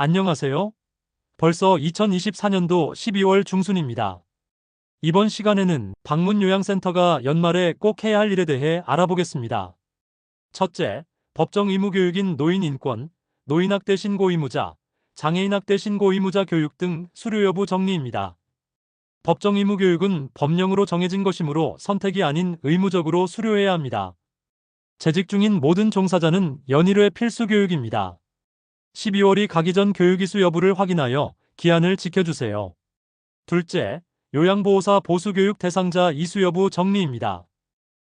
안녕하세요. 벌써 2024년도 12월 중순입니다. 이번 시간에는 방문 요양센터가 연말에 꼭 해야 할 일에 대해 알아보겠습니다. 첫째, 법정 의무 교육인 노인 인권, 노인학대 신고 의무자, 장애인학대 신고 의무자 교육 등 수료 여부 정리입니다. 법정 의무 교육은 법령으로 정해진 것이므로 선택이 아닌 의무적으로 수료해야 합니다. 재직 중인 모든 종사자는 연일회 필수 교육입니다. 12월이 가기 전 교육 이수 여부를 확인하여 기한을 지켜주세요. 둘째, 요양보호사 보수교육 대상자 이수 여부 정리입니다.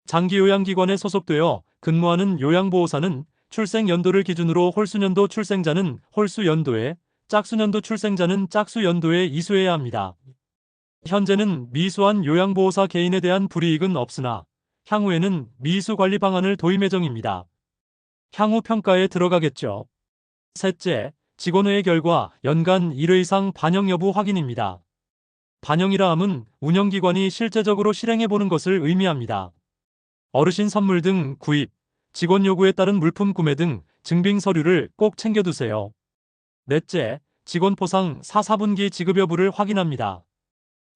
장기요양기관에 소속되어 근무하는 요양보호사는 출생연도를 기준으로 홀수년도 출생자는 홀수연도에, 짝수년도 출생자는 짝수연도에 이수해야 합니다. 현재는 미수한 요양보호사 개인에 대한 불이익은 없으나 향후에는 미수 관리 방안을 도입 예정입니다. 향후 평가에 들어가겠죠. 셋째, 직원회의 결과 연간 1회 이상 반영 여부 확인입니다. 반영이라 함은 운영기관이 실제적으로 실행해보는 것을 의미합니다. 어르신 선물 등 구입, 직원 요구에 따른 물품 구매 등 증빙 서류를 꼭 챙겨두세요. 넷째, 직원 포상 4, 4분기 지급 여부를 확인합니다.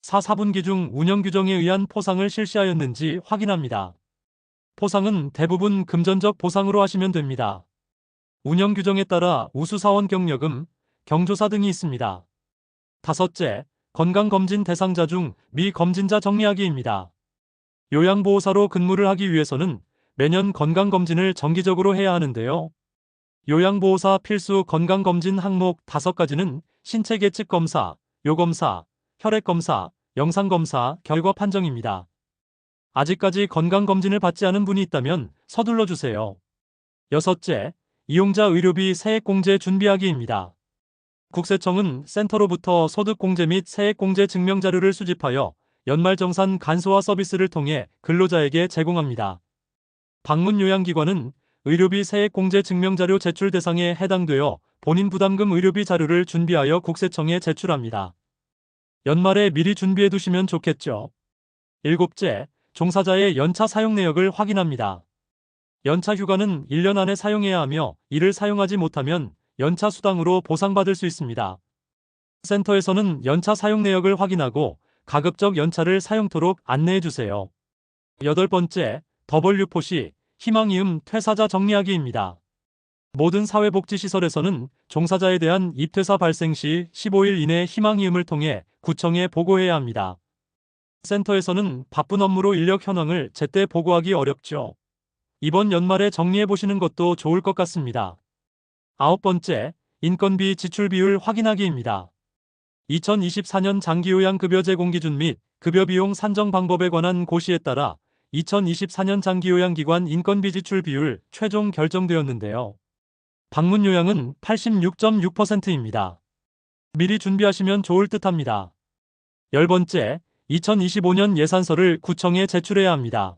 4, 4분기 중 운영 규정에 의한 포상을 실시하였는지 확인합니다. 포상은 대부분 금전적 보상으로 하시면 됩니다. 운영 규정에 따라 우수사원 경력금, 경조사 등이 있습니다. 다섯째, 건강검진 대상자 중 미검진자 정리하기입니다. 요양보호사로 근무를 하기 위해서는 매년 건강검진을 정기적으로 해야 하는데요. 요양보호사 필수 건강검진 항목 5가지는 신체 계측 검사, 요검사, 혈액 검사, 영상 검사, 결과 판정입니다. 아직까지 건강검진을 받지 않은 분이 있다면 서둘러 주세요. 여섯째, 이용자 의료비 세액공제 준비하기입니다. 국세청은 센터로부터 소득공제 및 세액공제 증명자료를 수집하여 연말정산 간소화 서비스를 통해 근로자에게 제공합니다. 방문 요양기관은 의료비 세액공제 증명자료 제출 대상에 해당되어 본인 부담금 의료비 자료를 준비하여 국세청에 제출합니다. 연말에 미리 준비해 두시면 좋겠죠. 일곱째, 종사자의 연차 사용 내역을 확인합니다. 연차 휴가는 1년 안에 사용해야 하며 이를 사용하지 못하면 연차 수당으로 보상받을 수 있습니다. 센터에서는 연차 사용 내역을 확인하고 가급적 연차를 사용토록 안내해 주세요. 여덟 번째, W포시 희망이음 퇴사자 정리하기입니다. 모든 사회복지시설에서는 종사자에 대한 입퇴사 발생 시 15일 이내 희망이음을 통해 구청에 보고해야 합니다. 센터에서는 바쁜 업무로 인력 현황을 제때 보고하기 어렵죠. 이번 연말에 정리해 보시는 것도 좋을 것 같습니다. 아홉 번째, 인건비 지출 비율 확인하기입니다. 2024년 장기요양급여 제공 기준 및 급여 비용 산정 방법에 관한 고시에 따라 2024년 장기요양기관 인건비 지출 비율 최종 결정되었는데요. 방문 요양은 86.6%입니다. 미리 준비하시면 좋을 듯 합니다. 열 번째, 2025년 예산서를 구청에 제출해야 합니다.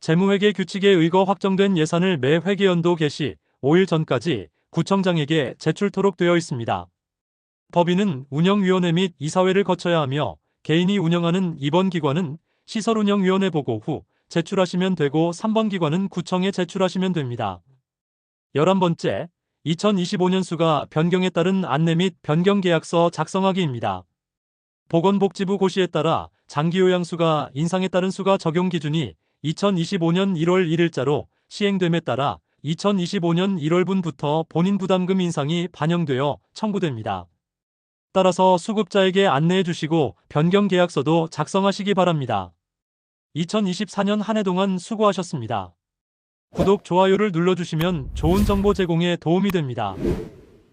재무회계 규칙에 의거 확정된 예산을 매 회계연도 개시 5일 전까지 구청장에게 제출토록 되어 있습니다. 법인은 운영위원회 및 이사회를 거쳐야 하며 개인이 운영하는 2번 기관은 시설운영위원회 보고 후 제출하시면 되고 3번 기관은 구청에 제출하시면 됩니다. 11번째, 2025년 수가 변경에 따른 안내 및 변경 계약서 작성하기입니다. 보건복지부 고시에 따라 장기요양수가 인상에 따른 수가 적용 기준이 2025년 1월 1일자로 시행됨에 따라 2025년 1월분부터 본인 부담금 인상이 반영되어 청구됩니다. 따라서 수급자에게 안내해 주시고 변경 계약서도 작성하시기 바랍니다. 2024년 한 해 동안 수고하셨습니다. 구독, 좋아요를 눌러주시면 좋은 정보 제공에 도움이 됩니다.